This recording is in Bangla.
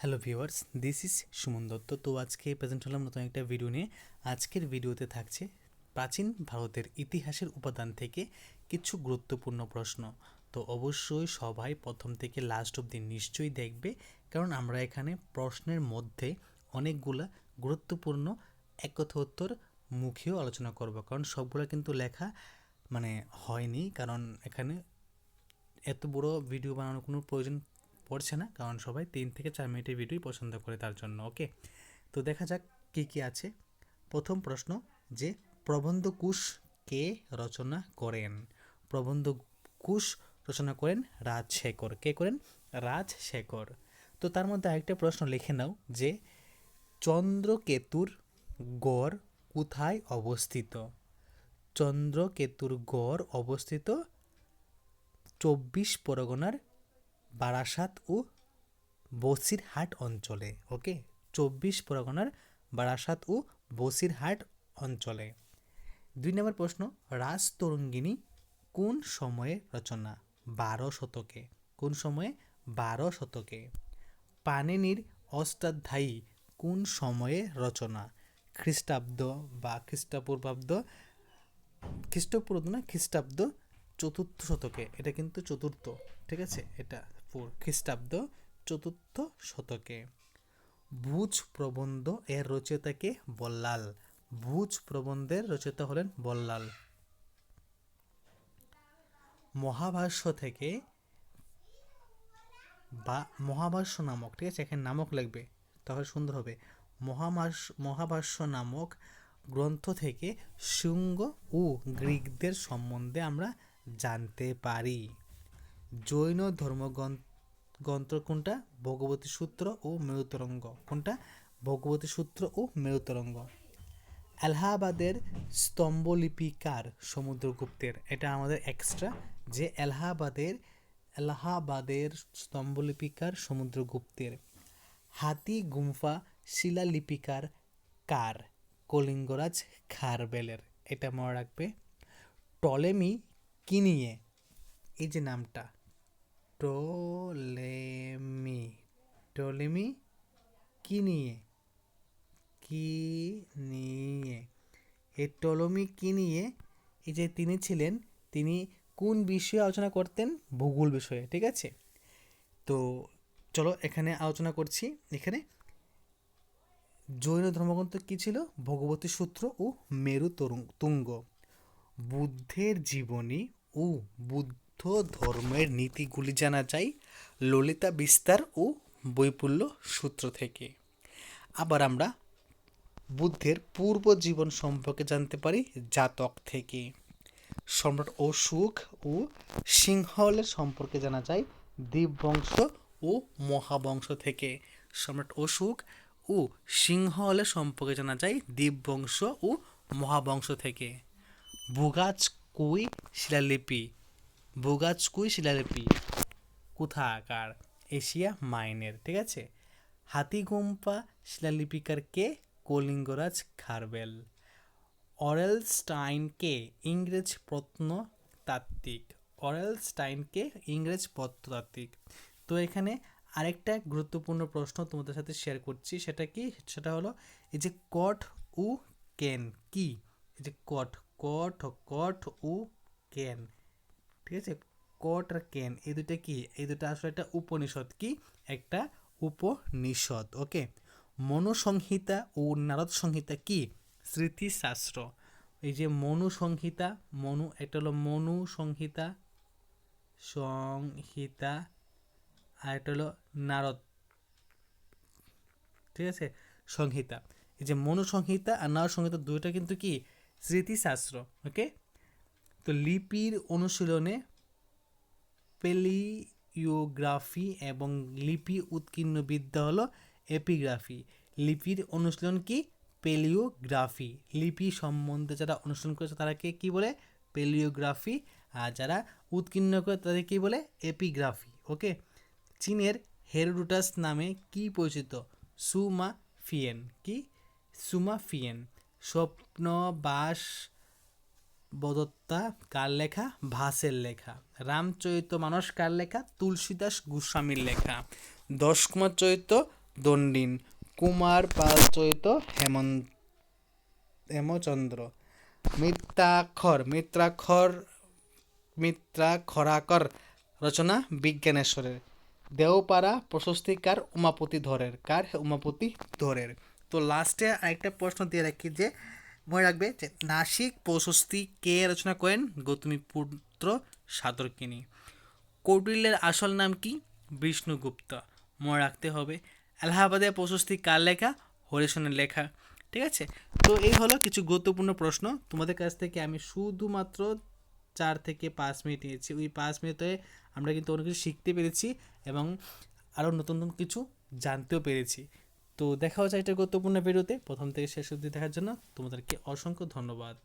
Hello viewers, this is Suman Dutta. তো আজকে প্রেজেন্ট হলাম নতুন একটা ভিডিও নিয়ে। আজকের ভিডিওতে থাকছে প্রাচীন ভারতের ইতিহাসের উপাদান থেকে কিছু গুরুত্বপূর্ণ প্রশ্ন। তো অবশ্যই সবাই প্রথম থেকে লাস্ট অবধি নিশ্চয়ই দেখবে, কারণ আমরা এখানে প্রশ্নের মধ্যে অনেকগুলা গুরুত্বপূর্ণ এক কথা উত্তর মুখেও আলোচনা করব, কারণ সবগুলো কিন্তু লেখা মানে হয়নি, কারণ এখানে এত বড় ভিডিও বানানোর কোনো প্রয়োজন পড়ছে না, কারণ সবাই তিন থেকে চার মিনিটের ভিডিওই পছন্দ করে তার জন্য, ওকে? তো দেখা যাক কী কী আছে। প্রথম প্রশ্ন, যে প্রবন্ধ কুশ কে রচনা করেন? প্রবন্ধ কুশ রচনা করেন রাজশেখর। কে করেন? রাজশেখর। তো তার মধ্যে আরেকটা প্রশ্ন লিখে নাও, যে চন্দ্রকেতুর গড় কোথায় অবস্থিত? চন্দ্রকেতুর গড় অবস্থিত চব্বিশ পরগনার বারাসাত ও বসিরহাট অঞ্চলে ওকে চব্বিশ পরগনার বারাসাত ও বসিরহাট অঞ্চলে। দুই নম্বর প্রশ্ন, রাজতরঙ্গিনী কোন সময়ে রচনা? বারো শতকে। কোন সময়ে? বারো শতকে। পানিনির অষ্টাধ্যায়ী কোন সময়ে রচনা? খ্রিস্টাব্দ বা খ্রিস্টপূর্বাব্দ, খ্রিস্টপূর্ব না, খ্রিস্টাব্দ চতুর্থ শতকে, এটা কিন্তু চতুর্থ, ঠিক আছে? এটা ফোর খ্রিস্টাব্দ চতুর্থ শতকে। ভুজ প্রবন্ধ এর রচয়িতাকে বল্লাল। ভুজ প্রবন্ধের রচয়িতা হলেন বল্লাল। মহাভাষ্য থেকে বা মহাভাষ্য নামক, ঠিক আছে? এখানে নামক লাগবে, তাহলে সুন্দর হবে। মহাভাষ্য নামক গ্রন্থ থেকে শুঙ্গ ও গ্রিকদের সম্বন্ধে আমরা জানতে পারি। জৈন ধর্মগ্রন্থ কোনটা? ভগবতী সূত্র ও মেরুতরঙ্গ। কোনটা? ভগবতী সূত্র ও মেরুতরঙ্গ। এলাহাবাদের স্তম্ভলিপিকার সমুদ্রগুপ্তের। এটা আমাদের এক্সট্রা যে এলাহাবাদের এলাহাবাদের স্তম্ভলিপিকার সমুদ্রগুপ্তের। হাতি গুম্ফা শিলালিপিকার কার? কলিঙ্গরাজ খারবেলের। এটা মনে রাখবে। টলেমি কি নিয়ে? এই যে নামটা। টোলেমি। টোলেমি? কি নিয়ে? কি নিয়ে? এই টলমি কি নিয়ে? এই যে তিনি ছিলেন, তিনি কোন বিষয়ে আলোচনা করতেন? ভূগোল বিষয়ে, ঠিক আছে? তো চলো এখানে আলোচনা করছি। এখানে জৈন ধর্মগ্রন্থ কী ছিল? ভগবতী সূত্র ও মেরু তরুং তুঙ্গ। বুদ্ধের জীবনী ও বুদ্ধ ধর্মের নীতিগুলি জানা যায় ললিতা বিস্তার ও বৈপুল্য সূত্র থেকে। আবার আমরা বুদ্ধের পূর্ব জীবন সম্পর্কে জানতে পারি জাতক থেকে। সম্রাট অশোক ও সিংহলের সম্পর্কে জানা যায় দীপবংশ ও মহাবংশ থেকে। সম্রাট অশোক ও সিংহলের সম্পর্কে জানা যায় দীপবংশ ও মহাবংশ থেকে। বুগাজ কুই শিলালিপি বুগাজ কুই শিলালিপি, কোথাকার এশিয়া মাইনের, ঠিক আছে? হাতিগুম্পা শিলালিপিকার কে? কলিঙ্গরাজ খারবেল। অরেলস্টাইনকে ইংরেজ প্রত্নতাত্ত্বিক, অরেলস্টাইনকে ইংরেজ প্রত্নতাত্ত্বিক। তো এখানে আরেকটা গুরুত্বপূর্ণ প্রশ্ন তোমাদের সাথে শেয়ার করছি, সেটা কি? সেটা হলো এই যে কট উ কেন কি? এই যে কট কট কট উ কেন ঠিক আছে কট আর কেন এই দুটা কি এই দুটা আসলে একটা উপনিষদ কি একটা উপনিষদ ওকে মনুসংহিতা ও নারদ সংহিতা কি স্মৃতিশাস্ত্র এই যে মনু সংহিতা মনু এটা হলো মনু সংহিতা আর এটা হলো নারদ ঠিক আছে সংহিতা এই যে মনু সংহিতা আর নারদ সংহিতা দুইটা কিন্তু কি স্মৃতিশাস্ত্র ওকে তো লিপির অনুশীলনে পেলিওগ্রাফি এবং লিপি উৎকীর্ণ বিদ্যা হলো এপিগ্রাফি। লিপির অনুশীলন কি? পেলিওগ্রাফি। লিপি সম্বন্ধে যারা অনুশীলন করেছে তারাকে কি বলে? পেলিওগ্রাফি। আর যারা উৎকীর্ণ করে তাদের কী বলে? এপিগ্রাফি ওকে চীনের হেরোডুটাস নামে কি পরিচিত? সুমা ফিয়েন, কি? সুমা ফিয়েন। স্বপ্ন, বাস, বদত্তা, কার লেখা? ভাসের লেখা। রামচরিত মানস কার লেখা? তুলসীদাস গোস্বামীর লেখা। দশ কুমার চরিত্র দণ্ডিন। কুমার পাল চৈত হেমন্ত হেমচন্দ্র। মিত্রাক্ষর মিত্রাক্ষর মিত্রাক্ষরাকর রচনা বিজ্ঞানেশ্বরের। দেওপাড়া প্রশস্তিকার উমাপতি ধরের। কার উমাপতি ধরের? তো লাস্টে আরেকটা প্রশ্ন দিয়ে রাখি যে, মনে রাখবে যে নাসিক প্রশস্তি কে রচনা করেন? গৌতমী পুত্র সাতর্কিনী কৌটিল্যের আসল নাম কি? বিষ্ণুগুপ্ত। মনে রাখতে হবে এলাহাবাদের প্রশস্তি কার লেখা? হরিশনের লেখা। ঠিক আছে? তো এই হলো কিছু গুরুত্বপূর্ণ প্রশ্ন। তোমাদের কাছ থেকে আমি শুধুমাত্র চার থেকে পাঁচ মিনিট নিয়েছি। ওই পাঁচ মিনিটে আমরা কিন্তু অনেক কিছু শিখতে পেরেছি এবং আরও নতুন নতুন কিছু জানতেও পেরেছি। তো দেখা হচ্ছে একটা গুরুত্বপূর্ণ ভিডিওতে। প্রথম থেকে শেষ অবধি দেখার জন্য তোমাদেরকে অসংখ্য ধন্যবাদ।